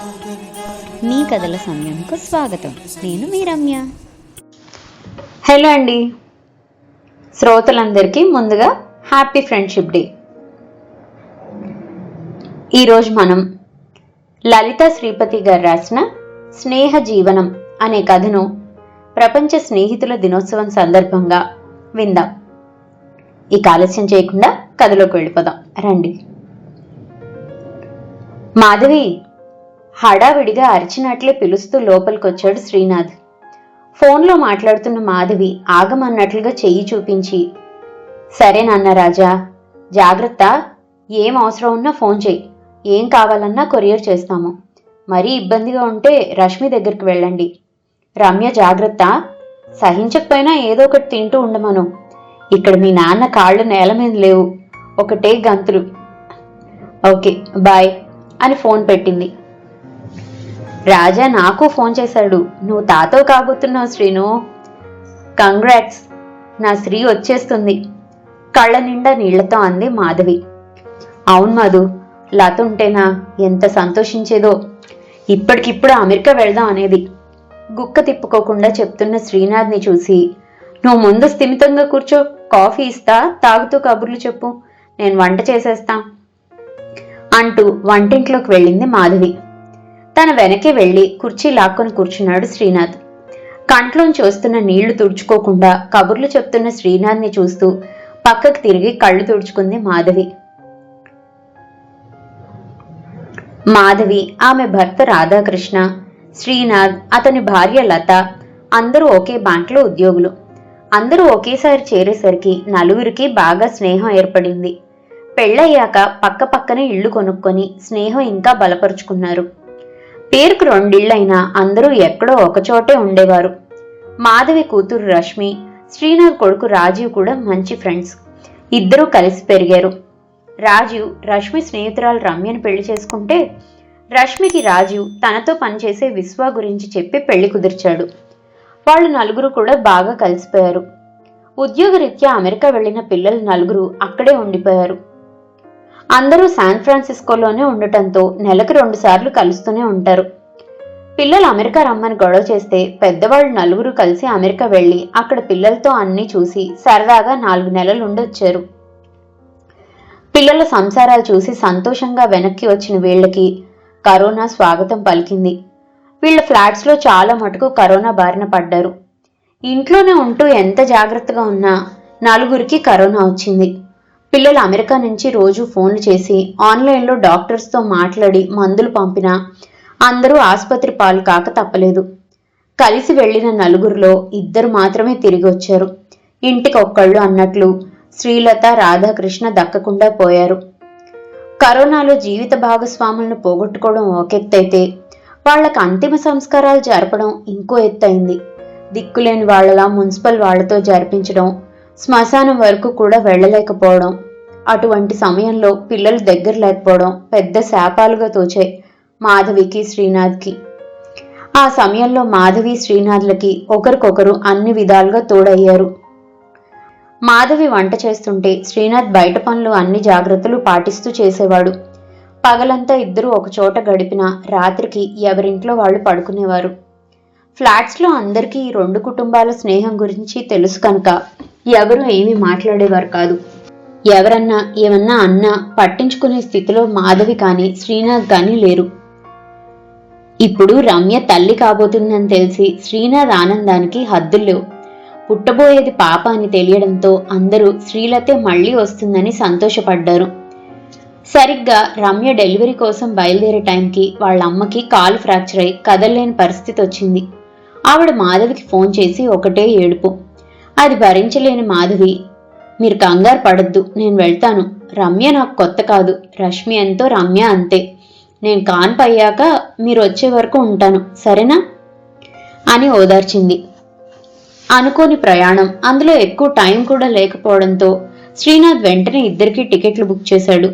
మీ కథల సమయంకు స్వాగతం. నేను మీ రమ్య. హలో అండి. శ్రోతలందరికీ ముందుగా హ్యాపీ ఫ్రెండ్షిప్ డే. ఈరోజు మనం లలిత శ్రీపతి గారు రాసిన స్నేహ జీవనం అనే కథను ప్రపంచ స్నేహితుల దినోత్సవం సందర్భంగా విందాం. ఇక ఆలస్యం చేయకుండా కథలోకి వెళ్ళిపోదాం. రండి. మాధవి హడావిడిగా అరిచినట్లే పిలుస్తూ లోపలికొచ్చాడు శ్రీనాథ్. ఫోన్లో మాట్లాడుతున్న మాధవి ఆగమన్నట్లుగా చెయ్యి చూపించి సరే నాన్న రాజా జాగ్రత్త. ఏం అవసరం ఉన్నా ఫోన్ చేయి ఏం కావాలన్నా కొరియర్ చేస్తాము. మరీ ఇబ్బందిగా ఉంటే రష్మి దగ్గరికి వెళ్ళండి. రమ్య జాగ్రత్త. సహించకపోయినా ఏదో ఒకటి తింటూ ఉండమను. ఇక్కడ మీ నాన్న కాళ్ళు నేల మీద లేవు. ఒకటే గంతులు. ఓకే బాయ్ అని ఫోన్ పెట్టింది. రాజా నాకు ఫోన్ చేశాడు. నువ్వు తాతో కాబోతున్నావు శ్రీను. కంగ్రాట్స్. నా స్త్రీ వచ్చేస్తుంది. కళ్ళ నిండా నీళ్ళతో అంది మాధవి. అవును మధు లత ఉంటేనా ఎంత సంతోషించేదో. ఇప్పటికిప్పుడు అమెరికా వెళ్దాం అనేది. గుక్క తిప్పుకోకుండా చెప్తున్న శ్రీనాథ్ని చూసి నువ్వు ముందు స్థిమితంగా కూర్చో కాఫీ ఇస్తా తాగుతూ కబుర్లు చెప్పు. నేను వంట చేసేస్తా. అంటూ వంటింట్లోకి వెళ్ళింది మాధవి. తన వెనకే వెళ్ళి కుర్చీ లాక్కొని కూర్చున్నాడు శ్రీనాథ్. కంట్లోంచి వస్తున్న నీళ్ళు తుడుచుకోకుండా కబుర్లు చెప్తున్న శ్రీనాథ్ని చూస్తూ పక్కకు తిరిగి కళ్ళు తుడుచుకుంది మాధవి. మాధవి ఆమె భర్త రాధాకృష్ణ శ్రీనాథ్ అతని భార్య లత అందరూ ఒకే బ్యాంకులో ఉద్యోగులు. అందరూ ఒకేసారి చేరేసరికి నలుగురికి బాగా స్నేహం ఏర్పడింది. పెళ్ళయ్యాక పక్క పక్కనే ఇళ్ళు కొనుక్కొని స్నేహం ఇంకా బలపరుచుకున్నారు. పేరుకు రెండిళ్ళైనా అందరూ ఎక్కడో ఒకచోటే ఉండేవారు. మాధవి కూతురు రష్మి శ్రీనాథ్ కొడుకు రాజీవ్ కూడా మంచి ఫ్రెండ్స్. ఇద్దరూ కలిసి పెరిగారు. రాజీవ్ రష్మి స్నేహితురాలు రమ్యను పెళ్ళి చేసుకుంటే రష్మికి రాజీవ్ తనతో పనిచేసే విశ్వ గురించి చెప్పి పెళ్ళి కుదిర్చాడు. వాళ్ళు నలుగురు కూడా బాగా కలిసిపోయారు. ఉద్యోగరీత్యా అమెరికా వెళ్ళిన పిల్లలు నలుగురు అక్కడే ఉండిపోయారు. అందరూ శాన్ ఫ్రాన్సిస్కోలోనే ఉండటంతో నెలకు రెండుసార్లు కలుస్తూనే ఉంటారు. పిల్లలు అమెరికా రమ్మని గొడవ చేస్తే పెద్దవాళ్ళు నలుగురు కలిసి అమెరికా వెళ్ళి అక్కడ పిల్లలతో అన్నీ చూసి సరదాగా నాలుగు నెలలు ఉండొచ్చారు. పిల్లల సంసారాలు చూసి సంతోషంగా వెనక్కి వచ్చిన వీళ్ళకి కరోనా స్వాగతం పలికింది. వీళ్ళ ఫ్లాట్స్లో చాలా మటుకు కరోనా బారిన పడ్డారు. ఇంట్లోనే ఉంటూ ఎంత జాగ్రత్తగా ఉన్నా నలుగురికి కరోనా వచ్చింది. పిల్లలు అమెరికా నుంచి రోజు ఫోన్లు చేసి ఆన్లైన్లో డాక్టర్స్తో మాట్లాడి మందులు పంపినా అందరూ ఆసుపత్రి పాలు కాక తప్పలేదు. కలిసి వెళ్ళిన నలుగురిలో ఇద్దరు మాత్రమే తిరిగి వచ్చారు. ఇంటికి ఒక్కళ్ళు అన్నట్లు శ్రీలత రాధాకృష్ణ దక్కకుండా పోయారు. కరోనాలో జీవిత భాగస్వాములను పోగొట్టుకోవడం ఒకెత్తైతే వాళ్ళకు అంతిమ సంస్కారాలు జరపడం ఇంకో ఎత్తైంది. దిక్కులేని వాళ్ళలా మున్సిపల్ వాళ్ళతో జరిపించడం శ్మశానం వరకు కూడా వెళ్ళలేకపోవడం. అటువంటి సమయంలో పిల్లలు దగ్గర లేకపోవడం పెద్ద శాపాలుగా తోచాయి మాధవికి శ్రీనాథ్కి. ఆ సమయంలో మాధవి శ్రీనాథ్లకి ఒకరికొకరు అన్ని విధాలుగా తోడయ్యారు. మాధవి వంట చేస్తుంటే శ్రీనాథ్ బయట పనులు అన్ని జాగ్రత్తలు పాటిస్తూ చేసేవాడు. పగలంతా ఇద్దరూ ఒకచోట గడిపిన రాత్రికి ఎవరింట్లో వాళ్ళు పడుకునేవారు. ఫ్లాట్స్లో అందరికీ ఈ రెండు కుటుంబాల స్నేహం గురించి తెలుసు కనుక ఎవరు ఏమీ మాట్లాడేవారు కాదు. ఎవరన్నా ఏమన్నా అన్నా పట్టించుకునే స్థితిలో మాధవి కానీ శ్రీనాథ్ కానీ లేరు. ఇప్పుడు రమ్య తల్లి కాబోతుందని తెలిసి శ్రీనాథ్ ఆనందానికి హద్దులు లేవు. పుట్టబోయేది పాప అని తెలియడంతో అందరూ శ్రీలతే మళ్ళీ వస్తుందని సంతోషపడ్డారు. సరిగ్గా రమ్య డెలివరీ కోసం బయలుదేరే టైంకి వాళ్ళ అమ్మకి కాలు ఫ్రాక్చర్ అయి కదలలేని పరిస్థితి వచ్చింది. ఆవిడ మాధవికి ఫోన్ చేసి ఒకటే ఏడుపు. అది భరించలేని మాధవి. మీరు కంగారు పడద్దు నేను వెళ్తాను. రమ్య నాకు కొత్త కాదు. రష్మి ఎంతో రమ్య అంతే. నేను కాన్పు అయ్యాక మీరు వచ్చే వరకు ఉంటాను. సరేనా? అని ఓదార్చింది. అనుకోని ప్రయాణం. అందులో ఎక్కువ టైం కూడా లేకపోవడంతో శ్రీనాథ్ వెంటనే ఇద్దరికి టికెట్లు బుక్ చేశాడు.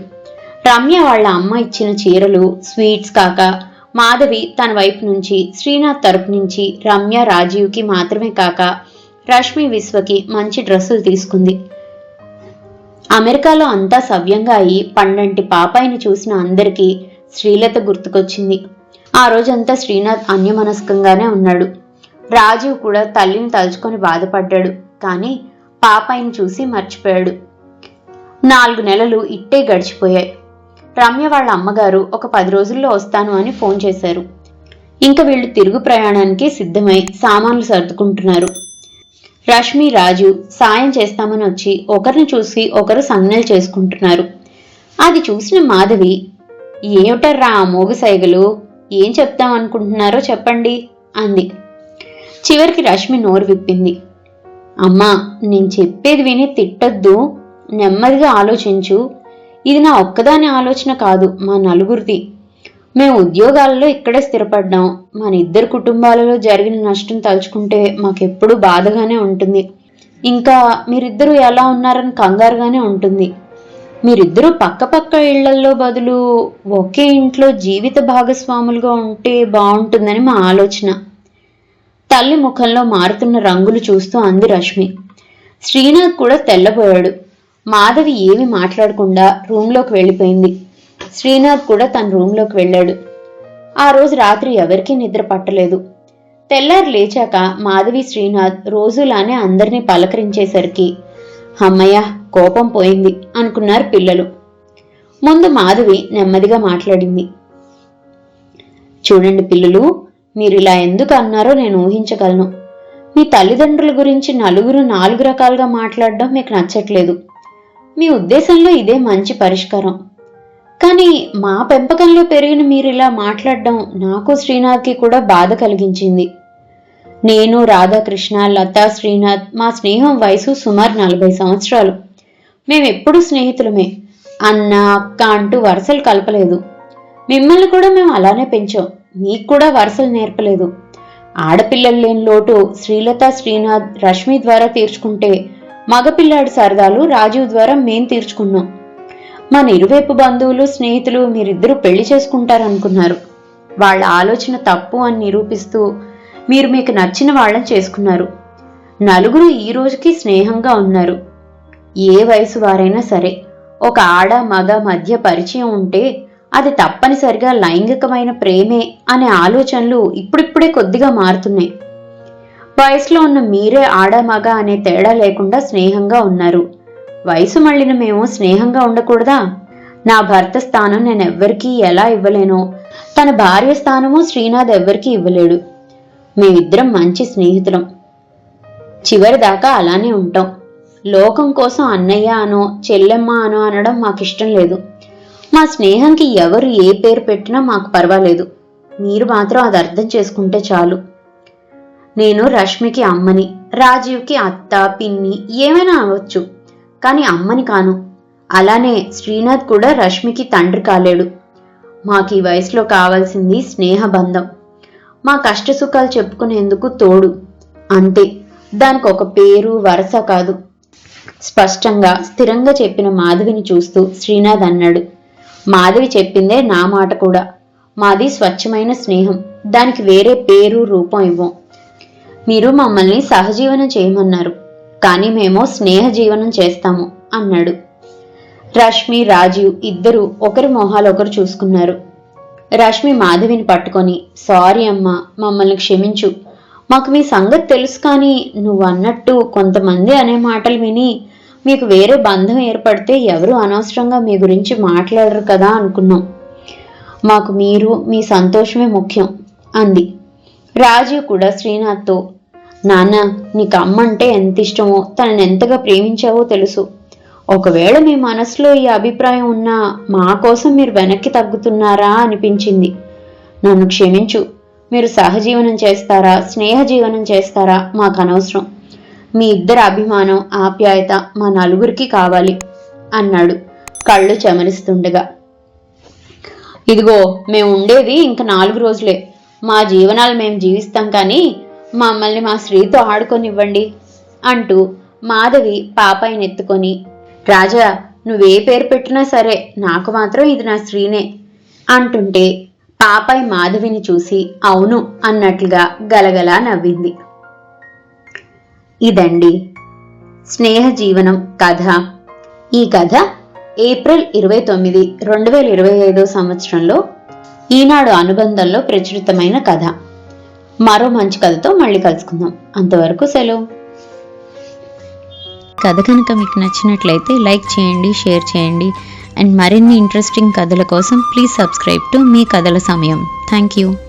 రమ్య వాళ్ళ అమ్మ ఇచ్చిన చీరలు స్వీట్స్ కాక మాధవి తన వైపు నుంచి శ్రీనాథ్ తరపు నుంచి రమ్య రాజీవ్కి మాత్రమే కాక రష్మి విశ్వకి మంచి డ్రెస్సులు తీసుకుంది. అమెరికాలో అంతా సవ్యంగా అయి పండంటి పాపాయిని చూసిన అందరికీ శ్రీలత గుర్తుకొచ్చింది. ఆ రోజంతా శ్రీనాథ్ అన్యమనస్కంగానే ఉన్నాడు. రాజీవ్ కూడా తల్లిని తలుచుకొని బాధపడ్డాడు. కానీ పాపాయిని చూసి మర్చిపోయాడు. నాలుగు నెలలు ఇట్టే గడిచిపోయాయి. రమ్య వాళ్ళ అమ్మగారు ఒక పది రోజుల్లో వస్తాను అని ఫోన్ చేశారు. ఇంకా వీళ్ళు తిరుగు ప్రయాణానికి సిద్ధమై సామాన్లు సర్దుకుంటున్నారు. రష్మి రాజు సాయం చేస్తామని వచ్చి ఒకరిని చూసి ఒకరు సంజ్ఞలు చేసుకుంటున్నారు. అది చూసిన మాధవి ఏమిటర్రా ఆ మోగు సైగలు? ఏం చెప్తాం అనుకుంటున్నారో చెప్పండి అంది. చివరికి రష్మి నోరు విప్పింది. అమ్మా నేను చెప్పేది విని తిట్టొద్దు. నెమ్మదిగా ఆలోచించు. ఇది నా ఒక్కదాని ఆలోచన కాదు మా నలుగురిది. మేము ఉద్యోగాలలో ఇక్కడే స్థిరపడ్డాం. మన ఇద్దరు కుటుంబాలలో జరిగిన నష్టం తలుచుకుంటే మాకెప్పుడు బాధగానే ఉంటుంది. ఇంకా మీరిద్దరూ ఎలా ఉన్నారని కంగారుగానే ఉంటుంది. మీరిద్దరూ పక్క పక్క ఇళ్ళలో బదులు ఒకే ఇంట్లో జీవిత భాగస్వాములుగా ఉంటే బాగుంటుందని మా ఆలోచన. తల్లి ముఖంలో మారుతున్న రంగులు చూస్తూ అంది రష్మి. శ్రీనాథ్ కూడా తెల్లబోయాడు. మాధవి ఏమి మాట్లాడకుండా రూంలోకి వెళ్ళిపోయింది. శ్రీనాథ్ కూడా తన రూంలోకి వెళ్ళాడు. ఆ రోజు రాత్రి ఎవరికీ నిద్ర పట్టలేదు. తెల్లారి లేచాక మాధవి శ్రీనాథ్ రోజులానే అందరినీ పలకరించేసరికి అమ్మయ్య కోపం పోయింది అనుకున్నారు పిల్లలు. ముందు మాధవి నెమ్మదిగా మాట్లాడింది. చూడండి పిల్లలు మీరు ఇలా ఎందుకు అన్నారో నేను ఊహించగలను. మీ తల్లిదండ్రుల గురించి నలుగురు నాలుగు రకాలుగా మాట్లాడడం మీకు నచ్చట్లేదు. మీ ఉద్దేశంలో ఇదే మంచి పరిష్కారం. కానీ మా పెంపకంలో పెరిగిన మీరు ఇలా మాట్లాడడం నాకు శ్రీనాథ్కి కూడా బాధ కలిగించింది. నేను రాధాకృష్ణ లతా శ్రీనాథ్ మా స్నేహం వయసు సుమారు నలభై సంవత్సరాలు. మేమెప్పుడూ స్నేహితులమే. అన్న అక్క అంటూ వరుసలు కలపలేదు. మిమ్మల్ని కూడా మేము అలానే పెంచాం. మీకు కూడా వరుసలు నేర్పలేదు. ఆడపిల్లలు లేని లోటు శ్రీలత శ్రీనాథ్ రష్మి ద్వారా తీర్చుకుంటే మగపిల్లాడి సరదాలు రాజీవ్ ద్వారా మేం తీర్చుకున్నాం. మన ఇరువైపు బంధువులు స్నేహితులు మీరిద్దరూ పెళ్ళి చేసుకుంటారనుకున్నారు. వాళ్ళ ఆలోచన తప్పు అని నిరూపిస్తూ మీరు మీకు నచ్చిన వాళ్ళని చేసుకున్నారు. నలుగురు ఈ రోజుకి స్నేహంగా ఉన్నారు. ఏ వయసు వారైనా సరే ఒక ఆడ మగ మధ్య పరిచయం ఉంటే అది తప్పనిసరిగా లైంగికమైన ప్రేమే అనే ఆలోచనలు ఇప్పుడిప్పుడే కొద్దిగా మారుతున్నాయి. వయసులో ఉన్న మీరే ఆడ మగ అనే తేడా లేకుండా స్నేహంగా ఉన్నారు. వయసు మళ్ళిన మేము స్నేహంగా ఉండకూడదా? నా భర్త స్థానం నేను ఎవ్వరికీ ఎలా ఇవ్వలేనో? తన భార్య స్థానము శ్రీనాథ్ ఎవ్వరికీ ఇవ్వలేడు. మేమిద్దరం మంచి స్నేహితులం. చివరి దాకా అలానే ఉంటాం. లోకం కోసం అన్నయ్య అనో చెల్లెమ్మ అనో అనడం మాకిష్టం లేదు. మా స్నేహంకి ఎవరు ఏ పేరు పెట్టినా మాకు పర్వాలేదు. మీరు మాత్రం అది అర్థం చేసుకుంటే చాలు. నేను రష్మికి అమ్మని రాజీవ్కి అత్త పిన్ని ఏమైనా అవ్వచ్చు. కానీ అమ్మని కాను. అలానే శ్రీనాథ్ కూడా రష్మికి తండ్రి కాలేడు. మాకు ఈ వయసులో కావాల్సింది స్నేహబంధం. మా కష్ట సుఖాలు చెప్పుకునేందుకు తోడు. అంతే. దానికి ఒక పేరు వరస కాదు. స్పష్టంగా స్థిరంగా చెప్పిన మాధవిని చూస్తూ శ్రీనాథ్ అన్నాడు. మాధవి చెప్పిందే నా మాట కూడా. మాది స్వచ్ఛమైన స్నేహం. దానికి వేరే పేరు రూపం ఇవ్వం. మీరు మమ్మల్ని సహజీవనం చేయమన్నారు. కానీ మేము స్నేహ జీవనం చేస్తాము అన్నాడు. రష్మి రాజీవ్ ఇద్దరు ఒకరి మొహాలు ఒకరు చూసుకున్నారు. రష్మి మాధవిని పట్టుకొని సారీ అమ్మా మమ్మల్ని క్షమించు. మాకు మీ సంగతి తెలుసు కానీ నువ్వు అన్నట్టు కొంతమంది అనే మాటలు విని మీకు వేరే బంధం ఏర్పడితే ఎవరు అనవసరంగా మీ గురించి మాట్లాడరు కదా అనుకున్నాం. మాకు మీరు మీ సంతోషమే ముఖ్యం అంది. రాజీవ్ కూడా శ్రీనాథ్తో నాన్న నీకు అమ్మ అంటే ఎంత ఇష్టమో తనని ఎంతగా ప్రేమించావో తెలుసు. ఒకవేళ మీ మనసులో ఈ అభిప్రాయం ఉన్నా మా కోసం మీరు వెనక్కి తగ్గుతున్నారా అనిపించింది. నన్ను క్షమించు. మీరు సహజీవనం చేస్తారా స్నేహ జీవనం చేస్తారా మాకు అనవసరం. మీ ఇద్దరి అభిమానం ఆప్యాయత మా నలుగురికి కావాలి అన్నాడు కళ్ళు చెమరిస్తుండగా. ఇదిగో మేము ఉండేది ఇంక నాలుగు రోజులే. మా జీవనాలు మేము జీవిస్తాం కానీ మమ్మల్ని మా స్త్రీతో ఆడుకొనివ్వండి అంటూ మాధవి పాపాయిని ఎత్తుకొని రాజా నువ్వే పేరు పెట్టినా సరే నాకు మాత్రం ఇది నా స్త్రీనే అంటుంటే పాపాయి మాధవిని చూసి అవును అన్నట్లుగా గలగలా నవ్వింది. ఇదండి స్నేహ జీవనం కథ. ఈ కథ ఏప్రిల్ ఇరవై తొమ్మిది రెండు వేల ఇరవై ఐదో సంవత్సరంలో ఈనాడు అనుబంధంలో ప్రచురితమైన కథ. మరో మంచి కథతో మళ్ళీ కలుసుకుందాం. అంతవరకు సెలవు. కథ కనుక మీకు నచ్చినట్లయితే లైక్ చేయండి షేర్ చేయండి. అండ్ మరిన్ని ఇంట్రెస్టింగ్ కథల కోసం ప్లీజ్ సబ్స్క్రైబ్ టు మీ కథల సమయం. Thank you.